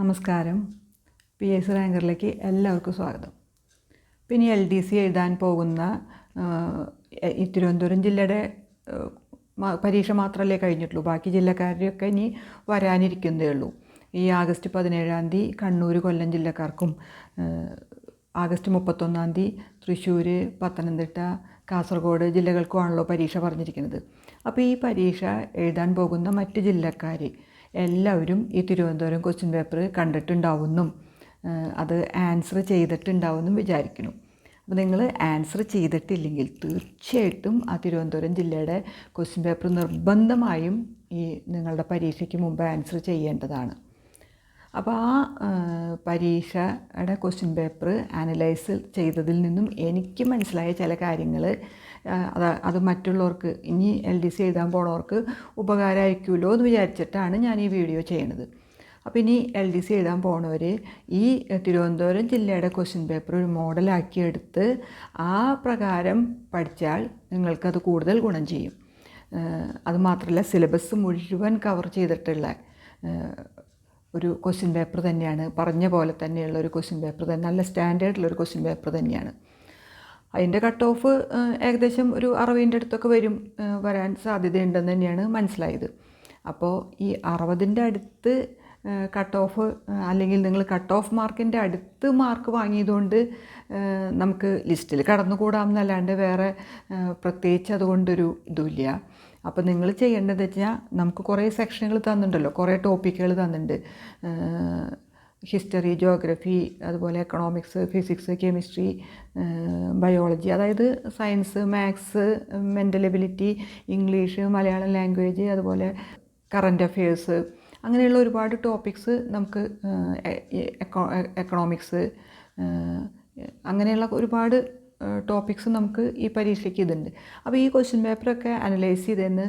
നമസ്കാരം. P S റാങ്കറിലേക്ക് എല്ലാവർക്കും സ്വാഗതം. പിന്നെ എൽ ഡി സി എഴുതാൻ പോകുന്ന തിരുവനന്തപുരം ജില്ലയുടെ പരീക്ഷ മാത്രമല്ലേ കഴിഞ്ഞിട്ടുള്ളൂ. ബാക്കി ജില്ലക്കാരുടെയൊക്കെ ഇനി വരാനിരിക്കുന്നതേ ഉള്ളൂ. ഈ ആഗസ്റ്റ് പതിനേഴാം തീയതി കണ്ണൂർ കൊല്ലം ജില്ലക്കാർക്കും ആഗസ്റ്റ് മുപ്പത്തൊന്നാം തീയതി തൃശ്ശൂർ പത്തനംതിട്ട കാസർഗോഡ് ജില്ലകൾക്കുമാണല്ലോ പരീക്ഷ പറഞ്ഞിരിക്കുന്നത്. അപ്പോൾ ഈ പരീക്ഷ എഴുതാൻ പോകുന്ന മറ്റ് ജില്ലക്കാർ എല്ലാവരും ഈ തിരുവനന്തപുരം ക്വസ്റ്റ്യൻ പേപ്പർ കണ്ടിട്ടുണ്ടാവുമെന്നും അത് ആൻസർ ചെയ്തിട്ടുണ്ടാവുമെന്നും വിചാരിക്കുന്നു. അപ്പോൾ നിങ്ങൾ ആൻസർ ചെയ്തിട്ടില്ലെങ്കിൽ തീർച്ചയായിട്ടും ആ തിരുവനന്തപുരം ജില്ലയുടെ ക്വസ്റ്റ്യൻ പേപ്പർ നിർബന്ധമായും ഈ നിങ്ങളുടെ പരീക്ഷയ്ക്ക് മുമ്പ് ആൻസർ ചെയ്യേണ്ടതാണ്. അപ്പോൾ ആ പരീക്ഷയുടെ ക്വസ്റ്റ്യൻ പേപ്പർ അനലൈസ് ചെയ്തതിൽ നിന്നും എനിക്ക് മനസ്സിലായ ചില കാര്യങ്ങൾ അത് അത് മറ്റുള്ളവർക്ക് ഇനി എൽ ഡി സി എഴുതാൻ പോണവർക്ക് ഉപകാരമായിരിക്കുമല്ലോ എന്ന് വിചാരിച്ചിട്ടാണ് ഞാൻ ഈ വീഡിയോ ചെയ്യണത് അപ്പോൾ ഇനി എൽ ഡി സി എഴുതാൻ പോണവർ ഈ തിരുവനന്തപുരം ജില്ലയുടെ ക്വസ്റ്റ്യൻ പേപ്പർ ഒരു മോഡലാക്കി എടുത്ത് ആ പ്രകാരം പഠിച്ചാൽ നിങ്ങൾക്കത് കൂടുതൽ ഗുണം ചെയ്യും. അതുമാത്രമല്ല സിലബസ് മുഴുവൻ കവർ ചെയ്തിട്ടുള്ള ഒരു ക്വസ്റ്റ്യൻ പേപ്പർ തന്നെയാണ്. പറഞ്ഞ പോലെ തന്നെയുള്ള ഒരു ക്വസ്റ്റ്യൻ പേപ്പർ തന്നെ നല്ല സ്റ്റാൻഡേർഡുള്ള ഒരു ക്വസ്റ്റ്യൻ പേപ്പർ തന്നെയാണ്. അതിന്റെ കട്ട് ഓഫ് ഏകദേശം ഒരു അറുപതിന്റെ അടുത്തൊക്കെ വരും വരാൻ സാധ്യതയുണ്ടെന്ന് തന്നെയാണ് മനസ്സിലായത്. അപ്പോൾ ഈ അറുപതിന്റെ അടുത്ത് കട്ട് ഓഫ് അല്ലെങ്കിൽ നിങ്ങൾ കട്ട് ഓഫ് മാർക്കിന്റെ അടുത്ത് മാർക്ക് വാങ്ങിയതുകൊണ്ട് നമുക്ക് ലിസ്റ്റിൽ കടന്നുകൂടാം എന്നല്ലാണ്ട് വേറെ പ്രത്യേകിച്ച് അതുകൊണ്ടൊരു ഇതുമില്ല. അപ്പോൾ നിങ്ങൾ ചെയ്യേണ്ടത് വെച്ചാൽ നമുക്ക് കുറേ സെക്ഷനുകൾ തന്നിട്ടുണ്ടല്ലോ കുറേ ടോപ്പിക്കുകൾ തന്നിട്ടുണ്ട്. ഹിസ്റ്ററി ജോഗ്രഫി അതുപോലെ എക്കണോമിക്സ് ഫിസിക്സ് കെമിസ്ട്രി ബയോളജി അതായത് science maths mental ability English Malayalam language അതുപോലെ കറണ്ട് അഫയേഴ്സ് അങ്ങനെയുള്ള ഒരുപാട് ടോപ്പിക്സ് നമുക്ക് എക്കണോമിക്സ് അങ്ങനെയുള്ള ഒരുപാട് ടോപ്പിക്സ് നമുക്ക് ഈ പരീക്ഷയ്ക്ക് ഇതുണ്ട്. അപ്പോൾ ഈ ക്വസ്റ്റ്യൻ പേപ്പറൊക്കെ അനലൈസ് ചെയ്തെന്ന്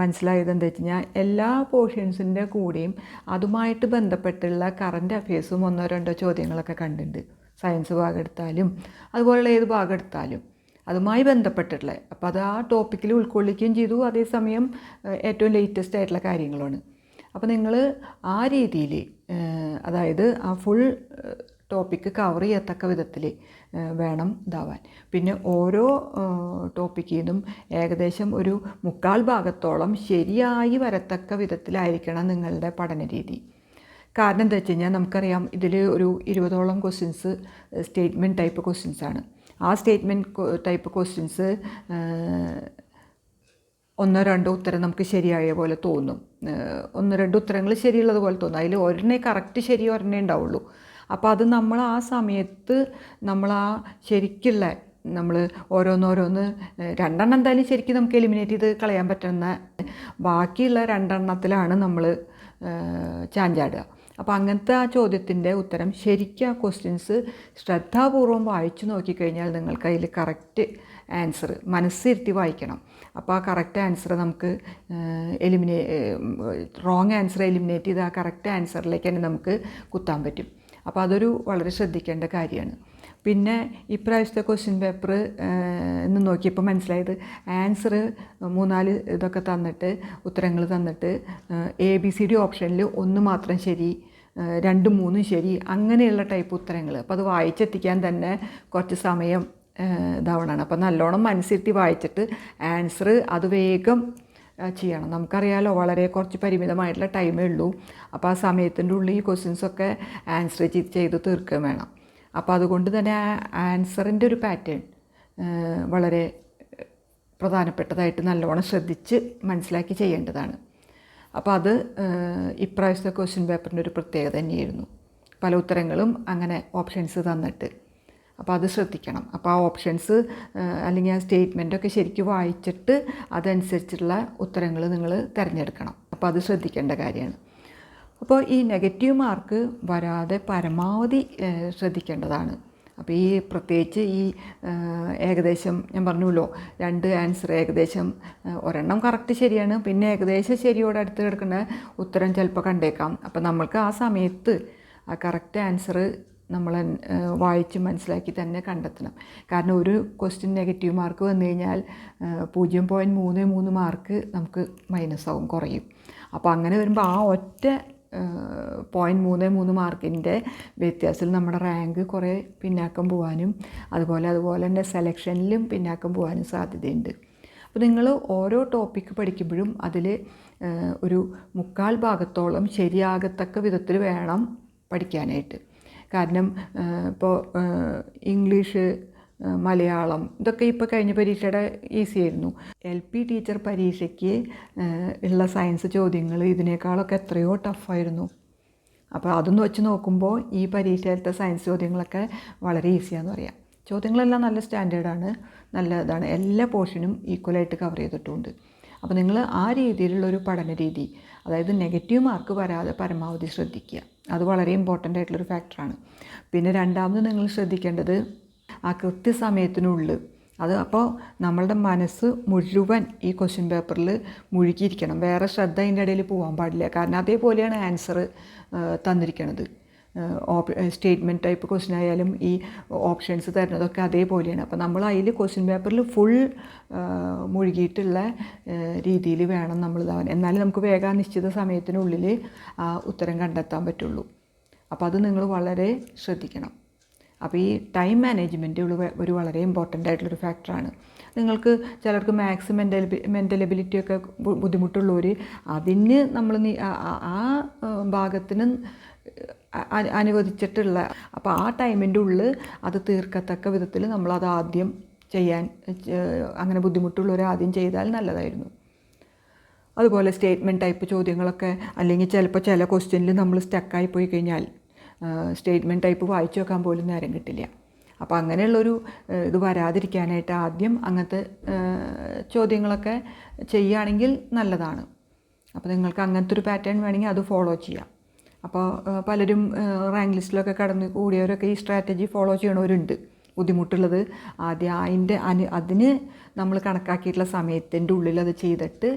മനസ്സിലായത് എന്താ വെച്ച് കഴിഞ്ഞാൽ എല്ലാ പോർഷൻസിന്റെ കൂടെയും അതുമായിട്ട് ബന്ധപ്പെട്ടുള്ള കറണ്ട് അഫയേഴ്സും ഒന്നോ രണ്ടോ ചോദ്യങ്ങളൊക്കെ കണ്ടിട്ടുണ്ട്. സയൻസ് ഭാഗം എടുത്താലും അതുപോലെയുള്ള ഏത് ഭാഗം എടുത്താലും അതുമായി ബന്ധപ്പെട്ടിട്ടുള്ള. അപ്പോൾ അത് ആ ടോപ്പിക്കിൽ ഉൾക്കൊള്ളിക്കുകയും ചെയ്തു. അതേസമയം ഏറ്റവും ലേറ്റസ്റ്റ് ആയിട്ടുള്ള കാര്യങ്ങളാണ്. അപ്പോൾ നിങ്ങൾ ആ രീതിയിൽ അതായത് ആ ഫുൾ ടോപ്പിക്ക് കവർ ചെയ്യത്തക്ക വിധത്തിൽ വേണം ഇതാവാൻ. പിന്നെ ഓരോ ടോപ്പിക്കിൽ നിന്നും ഏകദേശം ഒരു മുക്കാൽ ഭാഗത്തോളം ശരിയായി വരത്തക്ക വിധത്തിലായിരിക്കണം നിങ്ങളുടെ പഠന രീതി. കാരണം എന്താ വെച്ച് കഴിഞ്ഞാൽ നമുക്കറിയാം ഇതിൽ ഒരു ഇരുപതോളം ക്വസ്റ്റ്യൻസ് സ്റ്റേറ്റ്മെന്റ് ടൈപ്പ് ക്വസ്റ്റ്യൻസ് ആണ്. ആ സ്റ്റേറ്റ്മെന്റ് ടൈപ്പ് ക്വസ്റ്റ്യൻസ് ഒന്നോ രണ്ടോ ഉത്തരം നമുക്ക് ശരിയായ പോലെ തോന്നും. ഒന്ന് രണ്ട് ഉത്തരങ്ങൾ ശരിയുള്ളത് പോലെ തോന്നും. അതിൽ ഒരെണ്ണേ കറക്റ്റ് ശരി ഒരെണ്ണേ ഉണ്ടാവുള്ളൂ. അപ്പോൾ അത് നമ്മൾ ആ സമയത്ത് നമ്മൾ ആ ശരിക്കുള്ള നമ്മൾ ഓരോന്നോരോന്ന് രണ്ടെണ്ണം എന്തായാലും ശരിക്കും നമുക്ക് എലിമിനേറ്റ് ചെയ്ത് കളയാൻ പറ്റുന്ന ബാക്കിയുള്ള രണ്ടെണ്ണത്തിലാണ് നമ്മൾ ചാഞ്ചാടുക. അപ്പോൾ അങ്ങനത്തെ ആ ചോദ്യത്തിന്റെ ഉത്തരം ശരിക്കും ആ ക്വസ്റ്റ്യൻസ് ശ്രദ്ധാപൂർവം വായിച്ചു നോക്കിക്കഴിഞ്ഞാൽ നിങ്ങൾക്ക് അതിൽ കറക്റ്റ് ആൻസർ മനസ്സിരുത്തി വായിക്കണം. അപ്പോൾ ആ കറക്റ്റ് ആൻസർ നമുക്ക് എലിമിനേ റോങ് ആൻസർ എലിമിനേറ്റ് ചെയ്ത് ആ കറക്റ്റ് ആൻസറിലേക്ക് തന്നെ നമുക്ക് കുത്താൻ പറ്റും. അപ്പോൾ അതൊരു വളരെ ശ്രദ്ധിക്കേണ്ട കാര്യമാണ്. പിന്നെ ഇപ്രാവശ്യത്തെ ക്വസ്റ്റ്യൻ പേപ്പർ എന്ന് നോക്കിയപ്പോൾ മനസ്സിലായത് ആൻസർ മൂന്നാൽ ഇതൊക്കെ തന്നിട്ട് ഉത്തരങ്ങൾ തന്നിട്ട് എ ബി സി ഡി ഓപ്ഷനിൽ ഒന്ന് മാത്രം ശരി രണ്ട് മൂന്നും ശരി അങ്ങനെയുള്ള ടൈപ്പ് ഉത്തരങ്ങൾ അപ്പോൾ അത് വായിച്ചെത്തിക്കാൻ തന്നെ കുറച്ച് സമയം ഇതാവണമാണ് അപ്പോൾ നല്ലോണം മനസ്സിരുത്തി വായിച്ചിട്ട് ആൻസർ അത് വേഗം ചെയ്യണം. നമുക്കറിയാലോ വളരെ കുറച്ച് പരിമിതമായിട്ടുള്ള ടൈമേ ഉള്ളൂ. അപ്പോൾ ആ സമയത്തിന്റെ ഉള്ളിൽ ഈ ക്വസ്റ്റ്യൻസൊക്കെ ആൻസർ ചെയ്ത് തീർക്കുകയും വേണം. അപ്പോൾ അതുകൊണ്ട് തന്നെ ആൻസറിന്റെ ഒരു പാറ്റേൺ വളരെ പ്രധാനപ്പെട്ടതായിട്ട് നല്ലവണ്ണം ശ്രദ്ധിച്ച് മനസ്സിലാക്കി ചെയ്യേണ്ടതാണ്. അപ്പോൾ അത് ഇപ്രാവശ്യത്തെ ക്വസ്റ്റ്യൻ പേപ്പറിന്റെ ഒരു പ്രത്യേകത തന്നെയായിരുന്നു. പല ഉത്തരങ്ങളും അങ്ങനെ ഓപ്ഷൻസ് തന്നിട്ട്. അപ്പോൾ അത് ശ്രദ്ധിക്കണം. അപ്പോൾ ആ ഓപ്ഷൻസ് അല്ലെങ്കിൽ ആ സ്റ്റേറ്റ്മെന്റൊക്കെ ശരിക്കും വായിച്ചിട്ട് അതനുസരിച്ചുള്ള ഉത്തരങ്ങൾ നിങ്ങൾ തിരഞ്ഞെടുക്കണം. അപ്പോൾ അത് ശ്രദ്ധിക്കേണ്ട കാര്യമാണ്. അപ്പോൾ ഈ നെഗറ്റീവ് മാർക്ക് വരാതെ പരമാവധി ശ്രദ്ധിക്കേണ്ടതാണ്. അപ്പോൾ ഈ പ്രത്യേകിച്ച് ഈ ഏകദേശം ഞാൻ പറഞ്ഞല്ലോ രണ്ട് ആൻസർ ഏകദേശം ഒരെണ്ണം കറക്റ്റ് ശരിയാണ്. പിന്നെ ഏകദേശം ശരിയോട് അടുത്ത് കിടക്കുന്ന ഉത്തരം ചിലപ്പോൾ കണ്ടേക്കാം. അപ്പോൾ നമ്മൾക്ക് ആ സമയത്ത് ആ കറക്റ്റ് ആൻസർ നമ്മൾ വായിച്ച് മനസ്സിലാക്കി തന്നെ കണ്ടെത്തണം. കാരണം ഒരു ക്വസ്റ്റ്യൻ നെഗറ്റീവ് മാർക്ക് വന്നു കഴിഞ്ഞാൽ പൂജ്യം പോയിന്റ് മൂന്ന് മൂന്ന് മാർക്ക് നമുക്ക് മൈനസ് ആവും കുറയും. അപ്പോൾ അങ്ങനെ വരുമ്പോൾ ആ ഒറ്റ പോയിന്റ് മൂന്ന് മൂന്ന് മാർക്കിന്റെ വ്യത്യാസത്തിൽ നമ്മുടെ റാങ്ക് കുറേ പിന്നാക്കം പോകാനും അതുപോലെ അതുപോലെ തന്നെ സെലക്ഷനിലും പിന്നാക്കം പോകാനും സാധ്യതയുണ്ട്. അപ്പോൾ നിങ്ങൾ ഓരോ ടോപ്പിക്ക് പഠിക്കുമ്പോഴും അതിൽ ഒരു മുക്കാൽ ഭാഗത്തോളം ശരിയാകത്തക്ക വിധത്തിൽ വേണം പഠിക്കാനായിട്ട്. കാരണം ഇപ്പോൾ ഇംഗ്ലീഷ് മലയാളം ഇതൊക്കെ ഇപ്പോൾ കഴിഞ്ഞ പരീക്ഷയുടെ ഈസി ആയിരുന്നു. എൽ പി ടീച്ചർ പരീക്ഷയ്ക്ക് ഉള്ള സയൻസ് ചോദ്യങ്ങൾ ഇതിനേക്കാളൊക്കെ എത്രയോ ടഫായിരുന്നു അപ്പോൾ അതൊന്ന് വെച്ച് നോക്കുമ്പോൾ ഈ പരീക്ഷയിലത്തെ സയൻസ് ചോദ്യങ്ങളൊക്കെ വളരെ ഈസിയാന്ന് പറയാം. ചോദ്യങ്ങളെല്ലാം നല്ല സ്റ്റാൻഡേർഡാണ് നല്ല ഇതാണ്. എല്ലാ പോർഷനും ഈക്വലായിട്ട് കവർ ചെയ്തിട്ടുണ്ട്. അപ്പോൾ നിങ്ങൾ ആ രീതിയിലുള്ളൊരു പഠന രീതി അതായത് നെഗറ്റീവ് മാർക്ക് വരാതെ പരമാവധി ശ്രദ്ധിക്കുക. അത് വളരെ ഇമ്പോർട്ടന്റ് ആയിട്ടുള്ളൊരു ഫാക്ടറാണ് പിന്നെ രണ്ടാമത് നിങ്ങൾ ശ്രദ്ധിക്കേണ്ടത് ആ കൃത്യസമയത്തിനുള്ളിൽ അത് അപ്പോൾ നമ്മളുടെ മനസ്സ് മുഴുവൻ ഈ ക്വസ്റ്റ്യൻ പേപ്പറിൽ മുഴുകിയിരിക്കണം. വേറെ ശ്രദ്ധ അതിന്റെ ഇടയിൽ പോകാൻ പാടില്ല. കാരണം അതേപോലെയാണ് ആൻസർ തന്നിരിക്കുന്നത് സ്റ്റേറ്റ്മെന്റ് ടൈപ്പ് ക്വസ്റ്റ്യൻ ആയാലും ഈ ഓപ്ഷൻസ് തരുന്നതൊക്കെ അതേപോലെയാണ്. അപ്പോൾ നമ്മൾ അതിൽ ക്വസ്റ്റ്യൻ പേപ്പറിൽ ഫുൾ മുഴുകിയിട്ടുള്ള രീതിയിൽ വേണം നമ്മൾ ഇതാവാൻ. എന്നാലും നമുക്ക് വേഗം നിശ്ചിത സമയത്തിനുള്ളിൽ ആ ഉത്തരം കണ്ടെത്താൻ പറ്റുള്ളൂ. അപ്പോൾ അത് നിങ്ങൾ വളരെ ശ്രദ്ധിക്കണം. അപ്പോൾ ഈ ടൈം മാനേജ്മെന്റ് ഒരു വളരെ ഇമ്പോർട്ടന്റ് ആയിട്ടുള്ളൊരു ഫാക്ടറാണ് നിങ്ങൾക്ക് ചിലർക്ക് മാത്സ് മെന്റൽ മെന്റൽ എബിലിറ്റി ഒക്കെ ബുദ്ധിമുട്ടുള്ളവർ അതിന് നമ്മൾ ആ- ഭാഗത്തിന് അനുവദിച്ചിട്ടുള്ള. അപ്പോൾ ആ ടൈമിന്റെ ഉള്ളിൽ അത് തീർക്കത്തക്ക വിധത്തിൽ നമ്മളത് ആദ്യം ചെയ്യാൻ അങ്ങനെ ബുദ്ധിമുട്ടുള്ളവർ ആദ്യം ചെയ്താൽ നല്ലതായിരുന്നു. അതുപോലെ സ്റ്റേറ്റ്മെന്റ് ടൈപ്പ് ചോദ്യങ്ങളൊക്കെ അല്ലെങ്കിൽ ചിലപ്പോൾ ചില ക്വസ്റ്റ്യനിൽ നമ്മൾ സ്റ്റക്കായി പോയി കഴിഞ്ഞാൽ സ്റ്റേറ്റ്മെന്റ് ടൈപ്പ് വായിച്ചു വെക്കാൻ പോലും നേരം കിട്ടില്ല. അപ്പോൾ അങ്ങനെയുള്ളൊരു ഇത് വരാതിരിക്കാനായിട്ട് ആദ്യം അങ്ങനത്തെ ചോദ്യങ്ങളൊക്കെ ചെയ്യുകയാണെങ്കിൽ നല്ലതാണ്. അപ്പോൾ നിങ്ങൾക്ക് അങ്ങനത്തെ ഒരു പാറ്റേൺ വേണമെങ്കിൽ അത് ഫോളോ ചെയ്യാം. അപ്പോൾ പലരും റാങ്ക് ലിസ്റ്റിലൊക്കെ കടന്ന് കൂടിയവരൊക്കെ ഈ സ്ട്രാറ്റജി ഫോളോ ചെയ്യണവരുണ്ട്. ബുദ്ധിമുട്ടുള്ളത് ആദ്യം അതിന്റെ അനു അതിന് നമ്മൾ കണക്കാക്കിയിട്ടുള്ള സമയത്തിന്റെ ഉള്ളിൽ അത് ചെയ്തിട്ട്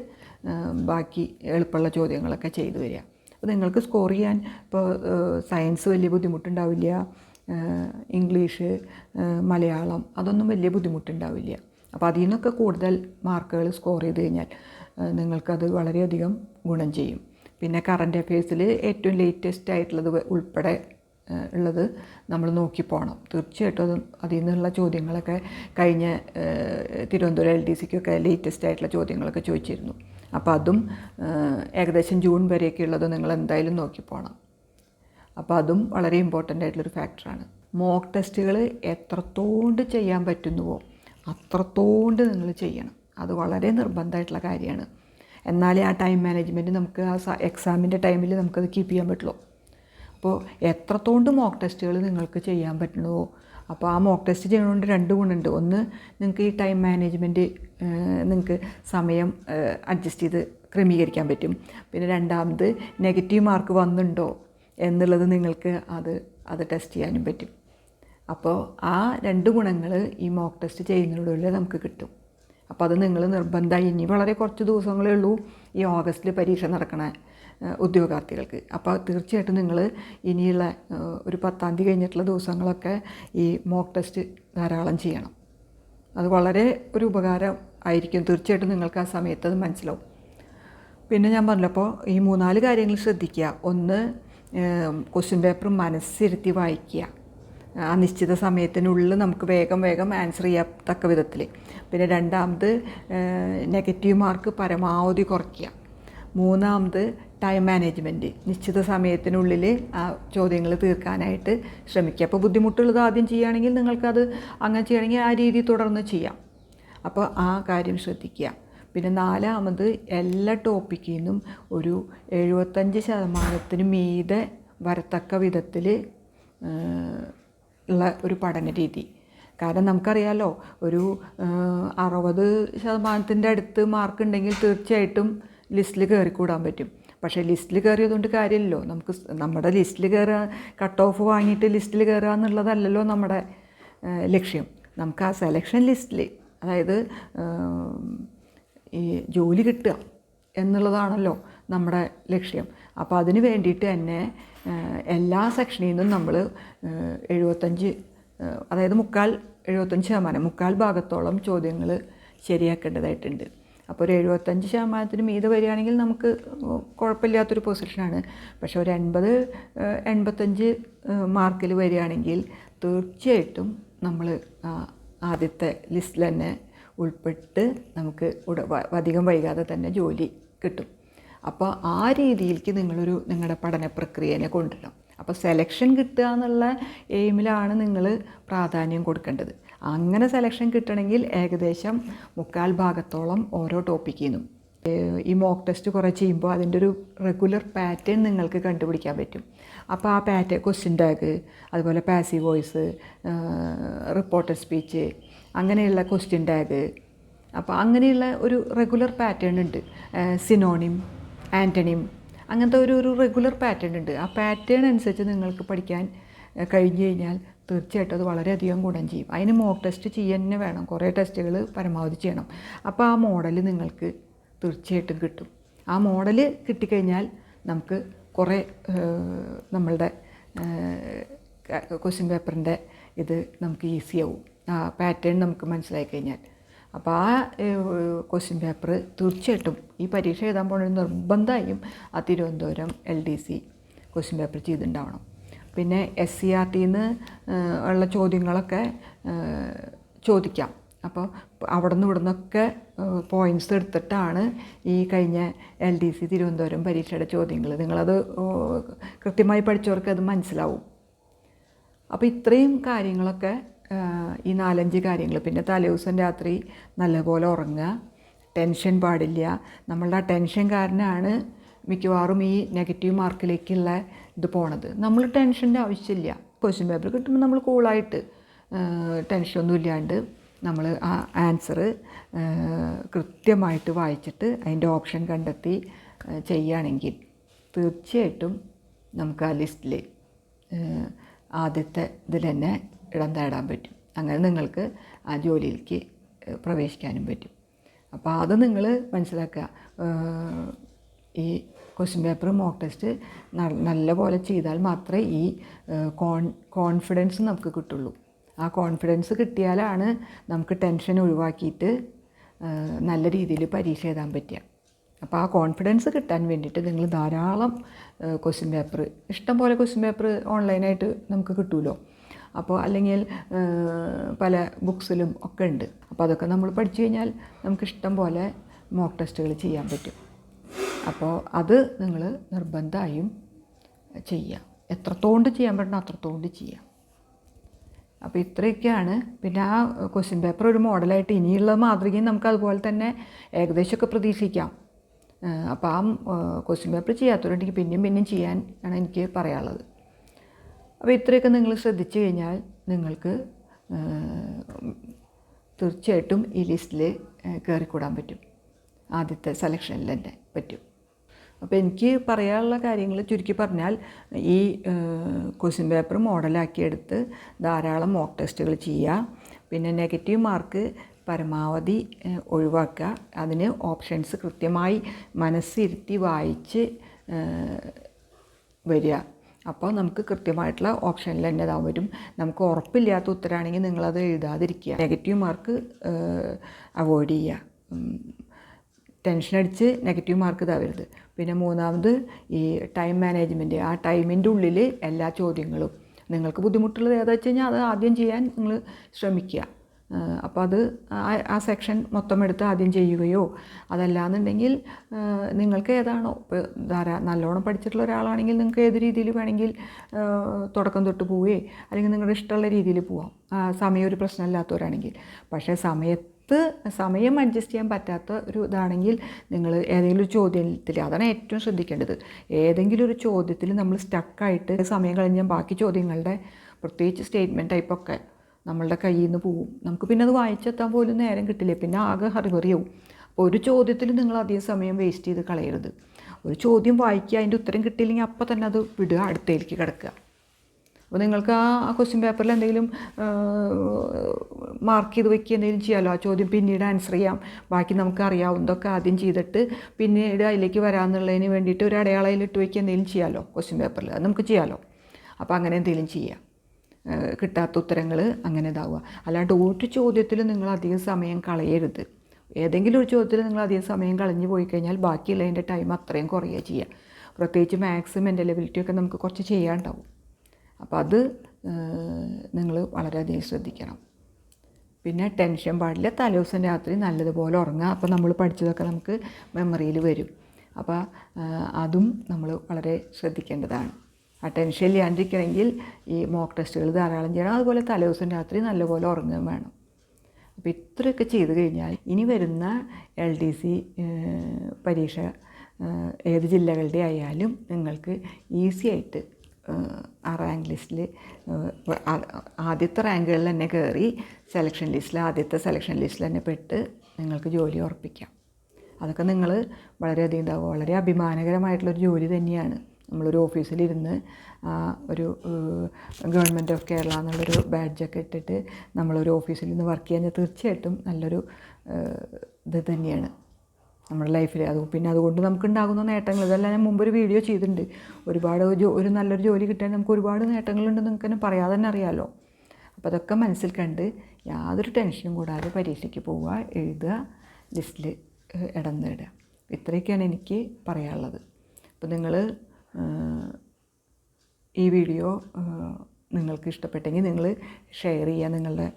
ബാക്കി എളുപ്പമുള്ള ചോദ്യങ്ങളൊക്കെ ചെയ്തു വരിക. അപ്പോൾ നിങ്ങൾക്ക് സ്കോർ ചെയ്യാൻ ഇപ്പോൾ സയൻസ് വലിയ ബുദ്ധിമുട്ടുണ്ടാവില്ല ഇംഗ്ലീഷ് മലയാളം അതൊന്നും വലിയ ബുദ്ധിമുട്ടുണ്ടാവില്ല. അപ്പോൾ അതിൽ നിന്നൊക്കെ കൂടുതൽ മാർക്കുകൾ സ്കോർ ചെയ്ത് കഴിഞ്ഞാൽ നിങ്ങൾക്കത് വളരെയധികം ഗുണം ചെയ്യും. പിന്നെ കറണ്ട് അഫയേഴ്സിൽ ഏറ്റവും ലേറ്റസ്റ്റ് ആയിട്ടുള്ളത് ഉൾപ്പെടെ ഉള്ളത് നമ്മൾ നോക്കി പോകണം തീർച്ചയായിട്ടും അത് അതിൽ നിന്നുള്ള ചോദ്യങ്ങളൊക്കെ കഴിഞ്ഞ തിരുവനന്തപുരം എൽ ഡി സിക്കൊക്കെ ലേറ്റസ്റ്റ് ആയിട്ടുള്ള ചോദ്യങ്ങളൊക്കെ ചോദിച്ചിരുന്നു. അപ്പോൾ അതും ഏകദേശം ജൂൺ വരെയൊക്കെ ഉള്ളത് നിങ്ങൾ എന്തായാലും നോക്കി പോകണം അപ്പോൾ അതും വളരെ ഇമ്പോർട്ടന്റ് ആയിട്ടുള്ളൊരു ഫാക്ടറാണ് മോക്ക് ടെസ്റ്റുകൾ എത്രത്തോണ്ട് ചെയ്യാൻ പറ്റുന്നുവോ അത്രത്തോണ്ട് നിങ്ങൾ ചെയ്യണം. അത് വളരെ നിർബന്ധമായിട്ടുള്ള കാര്യമാണ്. എന്നാലേ ആ ടൈം മാനേജ്മെന്റ് നമുക്ക് ആ എക്സാമിന്റെ ടൈമിൽ നമുക്കത് കീപ്പ് ചെയ്യാൻ പറ്റുള്ളൂ. അപ്പോൾ എത്രത്തോണ്ട് മോക്ക് ടെസ്റ്റുകൾ നിങ്ങൾക്ക് ചെയ്യാൻ പറ്റണമോ അപ്പോൾ ആ മോക്ക് ടെസ്റ്റ് ചെയ്യണോണ്ട് രണ്ട് ഗുണമുണ്ട് ഒന്ന് നിങ്ങൾക്ക് ഈ ടൈം മാനേജ്മെന്റ് നിങ്ങൾക്ക് സമയം അഡ്ജസ്റ്റ് ചെയ്ത് ക്രമീകരിക്കാൻ പറ്റും. പിന്നെ രണ്ടാമത് നെഗറ്റീവ് മാർക്ക് വന്നിട്ടുണ്ടോ എന്നുള്ളത് നിങ്ങൾക്ക് അത് അത് ടെസ്റ്റ് ചെയ്യാനും പറ്റും. അപ്പോൾ ആ രണ്ട് ഗുണങ്ങൾ ഈ മോക്ക് ടെസ്റ്റ് ചെയ്യുന്നതിലൂടെ നമുക്ക് കിട്ടും. അപ്പോൾ അത് നിങ്ങൾ നിർബന്ധമായി ഇനി വളരെ കുറച്ച് ദിവസങ്ങളേ ഉള്ളൂ ഈ ഓഗസ്റ്റിൽ പരീക്ഷ നടക്കണ ഉദ്യോഗാർത്ഥികൾക്ക്. അപ്പോൾ തീർച്ചയായിട്ടും നിങ്ങൾ ഇനിയുള്ള ഒരു പത്താം തീയതി കഴിഞ്ഞിട്ടുള്ള ദിവസങ്ങളൊക്കെ ഈ മോക്ക് ടെസ്റ്റ് ധാരാളം ചെയ്യണം. അത് വളരെ ഒരു ഉപകാരം ആയിരിക്കും. തീർച്ചയായിട്ടും നിങ്ങൾക്ക് ആ സമയത്ത് അത് മനസ്സിലാവും. പിന്നെ ഞാൻ പറഞ്ഞപ്പോൾ ഈ മൂന്നാൽ കാര്യങ്ങൾ ശ്രദ്ധിക്കുക. ഒന്ന് ക്വസ്റ്റ്യൻ പേപ്പർ മനസ്സിരുത്തി വായിക്കുക. ആ നിശ്ചിത സമയത്തിനുള്ളിൽ നമുക്ക് വേഗം വേഗം ആൻസർ ചെയ്യത്തക്ക വിധത്തിൽ പിന്നെ രണ്ടാമത് നെഗറ്റീവ് മാർക്ക് പരമാവധി കുറയ്ക്കുക. മൂന്നാമത് ടൈം മാനേജ്മെന്റ് നിശ്ചിത സമയത്തിനുള്ളിൽ ആ ചോദ്യങ്ങൾ തീർക്കാനായിട്ട് ശ്രമിക്കുക. അപ്പോൾ ബുദ്ധിമുട്ടുള്ളത് ആദ്യം ചെയ്യുകയാണെങ്കിൽ നിങ്ങൾക്കത് അങ്ങനെ ചെയ്യണമെങ്കിൽ ആ രീതി തുടർന്ന് ചെയ്യാം. അപ്പോൾ ആ കാര്യം ശ്രദ്ധിക്കുക. പിന്നെ നാലാമത് എല്ലാ ടോപ്പിക്കിൽ നിന്നും ഒരു എഴുപത്തഞ്ച് ശതമാനത്തിന് മീതെ വരത്തക്ക വിധത്തിൽ ഉള്ള ഒരു പഠന രീതി കാരണം നമുക്കറിയാലോ ഒരു അറുപത് ശതമാനത്തിന്റെ അടുത്ത് മാർക്ക് ഉണ്ടെങ്കിൽ തീർച്ചയായിട്ടും ലിസ്റ്റിൽ കയറിക്കൂടാൻ പറ്റും. പക്ഷേ ലിസ്റ്റിൽ കയറിയതുകൊണ്ട് കാര്യമില്ലല്ലോ. നമുക്ക് നമ്മുടെ ലിസ്റ്റിൽ കയറുക കട്ട് ഓഫ് വാങ്ങിയിട്ട് ലിസ്റ്റിൽ കയറുക എന്നുള്ളതല്ലല്ലോ നമ്മുടെ ലക്ഷ്യം. നമുക്ക് ആ സെലക്ഷൻ ലിസ്റ്റിൽ അതായത് ഈ ജോലി കിട്ടുക എന്നുള്ളതാണല്ലോ നമ്മുടെ ലക്ഷ്യം. അപ്പോൾ അതിന് വേണ്ടിയിട്ട് തന്നെ എല്ലാ സെക്ഷനിൽ നിന്നും നമ്മൾ എഴുപത്തഞ്ച് അതായത് മുക്കാൽ എഴുപത്തഞ്ച് ശതമാനം മുക്കാൽ ഭാഗത്തോളം ചോദ്യങ്ങൾ ശരിയാക്കേണ്ടതായിട്ടുണ്ട്. അപ്പോൾ ഒരു എഴുപത്തഞ്ച് ശതമാനത്തിന് മീതെ വരികയാണെങ്കിൽ നമുക്ക് കുഴപ്പമില്ലാത്തൊരു പൊസിഷനാണ്. പക്ഷേ ഒരു എൺപത് എൺപത്തഞ്ച് മാർക്കിൽ വരികയാണെങ്കിൽ തീർച്ചയായിട്ടും നമ്മൾ ആദ്യത്തെ ലിസ്റ്റിൽ തന്നെ ഉൾപ്പെട്ട് നമുക്ക് അധികം വൈകാതെ തന്നെ ജോലി കിട്ടും. അപ്പോൾ ആ രീതിയിലേക്ക് നിങ്ങളൊരു നിങ്ങളുടെ പഠന പ്രക്രിയനെ കൊണ്ടുവരണം. അപ്പോൾ സെലക്ഷൻ കിട്ടുക എന്നുള്ള എയിമിലാണ് നിങ്ങൾ പ്രാധാന്യം കൊടുക്കേണ്ടത്. അങ്ങനെ സെലക്ഷൻ കിട്ടണമെങ്കിൽ ഏകദേശം മുക്കാൽ ഭാഗത്തോളം ഓരോ ടോപ്പിക്കിൽ നിന്നും ഈ മോക്ക് ടെസ്റ്റ് കുറേ ചെയ്യുമ്പോൾ അതിന്റെ ഒരു റെഗുലർ പാറ്റേൺ നിങ്ങൾക്ക് കണ്ടുപിടിക്കാൻ പറ്റും. അപ്പോൾ ആ പാറ്റേൺ ക്വസ്റ്റ്യൻ ടാഗ് അതുപോലെ പാസീവ് വോയിസ് റിപ്പോർട്ടർ സ്പീച്ച് അങ്ങനെയുള്ള ക്വസ്റ്റ്യൻ ടാഗ് അപ്പോൾ അങ്ങനെയുള്ള ഒരു റെഗുലർ പാറ്റേൺ ഉണ്ട്. സിനോണിം ആന്റണിം അങ്ങനത്തെ ഒരു ഒരു റെഗുലർ പാറ്റേൺ ഉണ്ട്. ആ പാറ്റേൺ അനുസരിച്ച് നിങ്ങൾക്ക് പഠിക്കാൻ കഴിഞ്ഞു കഴിഞ്ഞാൽ തീർച്ചയായിട്ടും അത് വളരെയധികം ഗുണം ചെയ്യും. അതിന് മോക്ക് ടെസ്റ്റ് തന്നെ വേണം. കുറേ ടെസ്റ്റുകൾ പരമാവധി ചെയ്യണം. അപ്പോൾ ആ മോഡൽ നിങ്ങൾക്ക് തീർച്ചയായിട്ടും കിട്ടും. ആ മോഡൽ കിട്ടിക്കഴിഞ്ഞാൽ നമുക്ക് കുറേ നമ്മളുടെ ക്വസ്റ്റ്യൻ പേപ്പറിന്റെ ഇത് നമുക്ക് ഈസിയാവും ആ പാറ്റേൺ നമുക്ക് മനസ്സിലാക്കി കഴിഞ്ഞാൽ. അപ്പോൾ ആ ക്വസ്റ്റ്യൻ പേപ്പർ തീർച്ചയായിട്ടും ഈ പരീക്ഷ എഴുതാൻ പോകുന്ന നിർബന്ധമായും ആ Thiruvananthapuram L D C question paper ചെയ്തിട്ടുണ്ടാവണം. പിന്നെ എസ് സി ആർ ടിന്ന് ഉള്ള ചോദ്യങ്ങളൊക്കെ ചോദിക്കാം. അപ്പോൾ അവിടെ നിന്ന് ഇവിടെ നിന്നൊക്കെ പോയിന്റ്സ് എടുത്തിട്ടാണ് ഈ കഴിഞ്ഞ എൽ ഡി സി തിരുവനന്തപുരം പരീക്ഷയുടെ ചോദ്യങ്ങൾ നിങ്ങളത് കൃത്യമായി പഠിച്ചവർക്ക് അത് മനസ്സിലാവും. അപ്പോൾ ഇത്രയും കാര്യങ്ങളൊക്കെ ഈ നാലഞ്ച് കാര്യങ്ങൾ. പിന്നെ തലേദിവസം രാത്രി നല്ലപോലെ ഉറങ്ങുക. ടെൻഷൻ പാടില്ല. നമ്മളുടെ ആ ടെൻഷൻ കാരണമാണ് മിക്കവാറും ഈ നെഗറ്റീവ് മാർക്കിലേക്കുള്ള ഇത് പോണത്. നമ്മൾ ടെൻഷന്റെ ആവശ്യമില്ല. ക്വസ്റ്റ്യൻ പേപ്പർ കിട്ടുമ്പോൾ നമ്മൾ കൂളായിട്ട് ടെൻഷനൊന്നും ഇല്ലാണ്ട് നമ്മൾ ആ ആൻസർ കൃത്യമായിട്ട് വായിച്ചിട്ട് അതിന്റെ ഓപ്ഷൻ കണ്ടെത്തി ചെയ്യുകയാണെങ്കിൽ തീർച്ചയായിട്ടും നമുക്ക് ആ ലിസ്റ്റിൽ ആദ്യത്തെ ഇതിൽ തന്നെ ഇടം തേടാൻ പറ്റും. അങ്ങനെ നിങ്ങൾക്ക് ആ ജോലിയിലേക്ക് പ്രവേശിക്കാനും പറ്റും. അപ്പോൾ അത് നിങ്ങൾ മനസ്സിലാക്കുക. ഈ ക്വസ്റ്റ്യൻ പേപ്പർ മോക്ക് ടെസ്റ്റ് നല്ല പോലെ ചെയ്താൽ മാത്രമേ ഈ കോൺ കോൺഫിഡൻസ് നമുക്ക് കിട്ടുള്ളൂ. ആ കോൺഫിഡൻസ് കിട്ടിയാലാണ് നമുക്ക് ടെൻഷൻ ഒഴിവാക്കിയിട്ട് നല്ല രീതിയിൽ പരീക്ഷ എഴുതാൻ പറ്റുക. അപ്പോൾ ആ കോൺഫിഡൻസ് കിട്ടാൻ വേണ്ടിയിട്ട് നിങ്ങൾ ധാരാളം ക്വസ്റ്റ്യൻ പേപ്പർ ഇഷ്ടം പോലെ ക്വസ്റ്റ്യൻ പേപ്പർ ഓൺലൈനായിട്ട് നമുക്ക് കിട്ടുമല്ലോ അപ്പോൾ അല്ലെങ്കിൽ പല ബുക്സിലും ഒക്കെ ഉണ്ട്. അപ്പോൾ അതൊക്കെ നമ്മൾ പഠിച്ചു കഴിഞ്ഞാൽ നമുക്ക് ഇഷ്ടം പോലെ മോക്ക് ടെസ്റ്റുകൾ ചെയ്യാൻ പറ്റും. അപ്പോൾ അത് നിങ്ങൾ നിർബന്ധമായും ചെയ്യുക. എത്രത്തോണ്ട് ചെയ്യാൻ പറ്റണം അത്രത്തോണ്ട് ചെയ്യാം അപ്പോൾ ഇത്രയൊക്കെയാണ്. പിന്നെ ആ ക്വസ്റ്റ്യൻ പേപ്പർ ഒരു മോഡലായിട്ട് ഇനിയുള്ള മാതൃകയും നമുക്ക് അതുപോലെ തന്നെ ഏകദേശമൊക്കെ പ്രതീക്ഷിക്കാം. അപ്പോൾ ആ ക്വസ്റ്റ്യൻ പേപ്പർ ചെയ്യാത്തവരുണ്ടെങ്കിൽ പിന്നെയും പിന്നെയും ചെയ്യാൻ ആണ് എനിക്ക് പറയാനുള്ളത്. അപ്പോൾ ഇത്രയൊക്കെ നിങ്ങൾ ശ്രദ്ധിച്ചു കഴിഞ്ഞാൽ നിങ്ങൾക്ക് തീർച്ചയായിട്ടും ഈ ലിസ്റ്റിൽ കയറിക്കൂടാൻ പറ്റും. ആദ്യത്തെ സെലക്ഷനിൽ തന്നെ പറ്റും. അപ്പോൾ എനിക്ക് പറയാനുള്ള കാര്യങ്ങൾ ചുരുക്കി പറഞ്ഞാൽ ഈ ക്വസ്റ്റ്യൻ പേപ്പർ മോഡലാക്കിയെടുത്ത് ധാരാളം മോക്ക് ടെസ്റ്റുകൾ ചെയ്യുക പിന്നെ നെഗറ്റീവ് മാർക്ക് പരമാവധി ഒഴിവാക്കുക അതിന് ഓപ്ഷൻസ് കൃത്യമായി മനസ്സിരുത്തി വായിച്ച് വരിക. അപ്പോൾ നമുക്ക് കൃത്യമായിട്ടുള്ള ഓപ്ഷനിൽ തന്നെ ഇതാൻ വരും. നമുക്ക് ഉറപ്പില്ലാത്ത ഉത്തരമാണെങ്കിൽ നിങ്ങളത് എഴുതാതിരിക്കുക. നെഗറ്റീവ് മാർക്ക് അവോയ്ഡ് ചെയ്യുക. ടെൻഷൻ അടിച്ച് നെഗറ്റീവ് മാർക്ക് ഇതാവരുത്. പിന്നെ മൂന്നാമത് ഈ ടൈം മാനേജ്മെന്റ് ആ ടൈമിന്റെ ഉള്ളിൽ എല്ലാ ചോദ്യങ്ങളും. നിങ്ങൾക്ക് ബുദ്ധിമുട്ടുള്ളത് ഏതാ വെച്ച് കഴിഞ്ഞാൽ അത് ആദ്യം ചെയ്യാൻ നിങ്ങൾ ശ്രമിക്കുക. അപ്പോൾ അത് ആ- സെക്ഷൻ മൊത്തം എടുത്ത് ആദ്യം ചെയ്യുകയോ അതല്ലാന്നുണ്ടെങ്കിൽ നിങ്ങൾക്ക് ഏതാണോ ധാരാ നല്ലോണം പഠിച്ചിട്ടുള്ള ഒരാളാണെങ്കിൽ നിങ്ങൾക്ക് ഏത് രീതിയിൽ വേണമെങ്കിൽ തുടക്കം തൊട്ട് പോവുകയോ അല്ലെങ്കിൽ നിങ്ങളുടെ ഇഷ്ടമുള്ള രീതിയിൽ പോവാം. സമയം ഒരു പ്രശ്നമില്ലാത്തവരാണെങ്കിൽ. പക്ഷേ സമയത്ത് സമയം അഡ്ജസ്റ്റ് ചെയ്യാൻ പറ്റാത്ത ഒരു ഇതാണെങ്കിൽ നിങ്ങൾ ഏതെങ്കിലും ഒരു ചോദ്യത്തിൽ അതാണ് ഏറ്റവും ശ്രദ്ധിക്കേണ്ടത്. ഏതെങ്കിലും ഒരു ചോദ്യത്തിൽ നമ്മൾ സ്റ്റക്കായിട്ട് സമയം കഴിഞ്ഞാൽ ബാക്കി ചോദ്യങ്ങളുടെ പ്രത്യേകിച്ച് സ്റ്റേറ്റ്മെന്റ് ടൈപ്പൊക്കെ നമ്മളുടെ കയ്യിൽ നിന്ന് പോവും. നമുക്ക് പിന്നെ അത് വായിച്ചെത്താൻ പോലും നേരം കിട്ടില്ല. പിന്നെ ആകെ ഹറിവറിയാവും അപ്പോൾ ഒരു ചോദ്യത്തിൽ നിങ്ങൾ അധികം സമയം വേസ്റ്റ് ചെയ്ത് കളയരുത്. ഒരു ചോദ്യം വായിക്കുക അതിന്റെ ഉത്തരം കിട്ടിയില്ലെങ്കിൽ അപ്പം തന്നെ അത് വിടുക അടുത്തേക്ക് കിടക്കുക. അപ്പോൾ നിങ്ങൾക്ക് ആ ക്വസ്റ്റ്യൻ പേപ്പറിൽ എന്തെങ്കിലും മാർക്ക് ചെയ്ത് വെക്കുക എന്തെങ്കിലും ചെയ്യാമല്ലോ ആ ചോദ്യം പിന്നീട് ആൻസർ ചെയ്യാം. ബാക്കി നമുക്ക് അറിയാവുന്നതൊക്കെ ആദ്യം ചെയ്തിട്ട് പിന്നീട് അതിലേക്ക് വരാമെന്നുള്ളതിന് വേണ്ടിയിട്ട് ഒരു അടയാളയിൽ ഇട്ട് വയ്ക്കുക എന്തെങ്കിലും ചെയ്യാമല്ലോ ക്വസ്റ്റ്യൻ പേപ്പറിൽ അത് നമുക്ക് ചെയ്യാമല്ലോ അപ്പോൾ അങ്ങനെ എന്തെങ്കിലും ചെയ്യാം. കിട്ടാത്ത ഉത്തരങ്ങൾ അങ്ങനെ ഇതാവുക. അല്ലാണ്ട് ഒരു ചോദ്യത്തിൽ നിങ്ങൾ അധിക സമയം കളയരുത്. ഏതെങ്കിലും ഒരു ചോദ്യത്തിൽ നിങ്ങൾ അധികം സമയം കളഞ്ഞു പോയി കഴിഞ്ഞാൽ ബാക്കിയുള്ളതിന്റെ ടൈം അത്രയും കുറയുക ചെയ്യുക പ്രത്യേകിച്ച് മാത്സ് മെന്റൽ എബിലിറ്റി ഒക്കെ നമുക്ക് കുറച്ച് ചെയ്യാണ്ടാവും അപ്പോൾ അത് നിങ്ങൾ വളരെയധികം ശ്രദ്ധിക്കണം. പിന്നെ ടെൻഷൻ പാടില്ല. തലേദിവസം രാത്രി നല്ലതുപോലെ ഉറങ്ങുക അപ്പോൾ നമ്മൾ പഠിച്ചതൊക്കെ നമുക്ക് മെമ്മറിയിൽ വരും. അപ്പോൾ അതും നമ്മൾ വളരെ ശ്രദ്ധിക്കേണ്ടതാണ്. ആ ടെൻഷൻ ഈ മോക്ക് ടെസ്റ്റുകൾ ധാരാളം ചെയ്യണം. അതുപോലെ തലേദിവസം രാത്രി നല്ലപോലെ ഉറങ്ങുകയും വേണം. അപ്പോൾ ഇത്രയൊക്കെ ചെയ്ത് കഴിഞ്ഞാൽ ഇനി വരുന്ന എൽ ഡി സി പരീക്ഷ ഏത് ജില്ലകളുടെ ആയാലും നിങ്ങൾക്ക് ഈസി ആയിട്ട് ആ റാങ്ക് ലിസ്റ്റിൽ ആദ്യത്തെ റാങ്കുകളിൽ തന്നെ കയറി സെലക്ഷൻ ലിസ്റ്റിൽ ആദ്യത്തെ സെലക്ഷൻ ലിസ്റ്റിൽ തന്നെ പെട്ട് നിങ്ങൾക്ക് ജോലി ഉറപ്പിക്കാം. അതൊക്കെ നിങ്ങൾ വളരെയധികം ഇതാവും വളരെ അഭിമാനകരമായിട്ടുള്ളൊരു ജോലി തന്നെയാണ്. നമ്മളൊരു ഓഫീസിലിരുന്ന് ഒരു ഗവൺമെന്റ് ഓഫ് കേരള എന്നുള്ളൊരു ബാഡ്ജൊക്കെ ഇട്ടിട്ട് നമ്മളൊരു ഓഫീസിൽ നിന്ന് വർക്ക് ചെയ്യാൻ തീർച്ചയായിട്ടും നല്ലൊരു ഇത് തന്നെയാണ് നമ്മുടെ ലൈഫിൽ അത് പിന്നെ അതുകൊണ്ട് നമുക്കുണ്ടാകുന്ന നേട്ടങ്ങൾ. ഇതെല്ലാം ഞാൻ മുമ്പ് ഒരു വീഡിയോ ചെയ്തിട്ടുണ്ട്. ഒരുപാട് ഒരു നല്ലൊരു ജോലി കിട്ടാൻ നമുക്ക് ഒരുപാട് നേട്ടങ്ങളുണ്ടെന്ന് നിങ്ങൾക്ക് തന്നെ പറയാതെ തന്നെ അറിയാമല്ലോ അപ്പോൾ അതൊക്കെ മനസ്സിൽ കണ്ട് യാതൊരു ടെൻഷനും കൂടാതെ പരീക്ഷയ്ക്ക് പോവുക എഴുതുക ലിസ്റ്റിൽ ഇടം നേടുക. ഇത്രയൊക്കെയാണ് എനിക്ക് പറയാനുള്ളത്. അപ്പോൾ നിങ്ങൾ ഈ വീഡിയോ നിങ്ങൾക്ക് ഇഷ്ടപ്പെട്ടെങ്കിൽ നിങ്ങൾ ഷെയർ ചെയ്യുക നിങ്ങളുടെ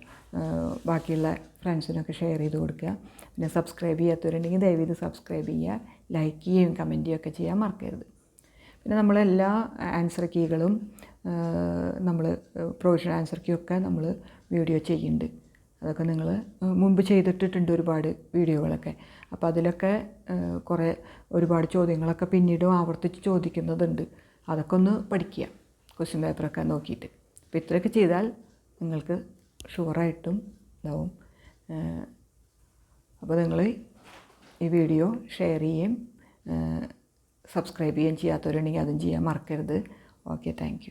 ബാക്കിയുള്ള ഫ്രണ്ട്സിനൊക്കെ ഷെയർ ചെയ്ത് കൊടുക്കുക. പിന്നെ സബ്സ്ക്രൈബ് ചെയ്യാത്തവരുണ്ടെങ്കിൽ ദയവീത് സബ്സ്ക്രൈബ് ചെയ്യുക ലൈക്ക് ചെയ്യുകയും കമന്റ് ചെയ്യുകയൊക്കെ ചെയ്യാൻ മറക്കരുത്. പിന്നെ നമ്മളെല്ലാ ആൻസർ കീകളും നമ്മൾ പ്രൊവിഷണൽ ആൻസർ കീ ഒക്കെ നമ്മൾ വീഡിയോ ചെയ്യുന്നുണ്ട്. അതൊക്കെ നിങ്ങൾ മുമ്പ് ചെയ്തിട്ടിട്ടുണ്ട് ഒരുപാട് വീഡിയോകളൊക്കെ. അപ്പോൾ അതിലൊക്കെ കുറേ ഒരുപാട് ചോദ്യങ്ങളൊക്കെ പിന്നീട് ആവർത്തിച്ച് ചോദിക്കുന്നതുണ്ട്. അതൊക്കെ ഒന്ന് പഠിക്കുക ക്വസ്റ്റ്യൻ പേപ്പറൊക്കെ നോക്കിയിട്ട്. അപ്പോൾ ഇത്രയൊക്കെ ചെയ്താൽ നിങ്ങൾക്ക് ഷുവറായിട്ടും ഇതാവും. അപ്പോൾ നിങ്ങൾ ഈ വീഡിയോ ഷെയർ ചെയ്യുകയും സബ്സ്ക്രൈബ് ചെയ്യുകയും ചെയ്യാത്തവരുണ്ടെങ്കിൽ അതും ചെയ്യാൻ മറക്കരുത്. Okay thank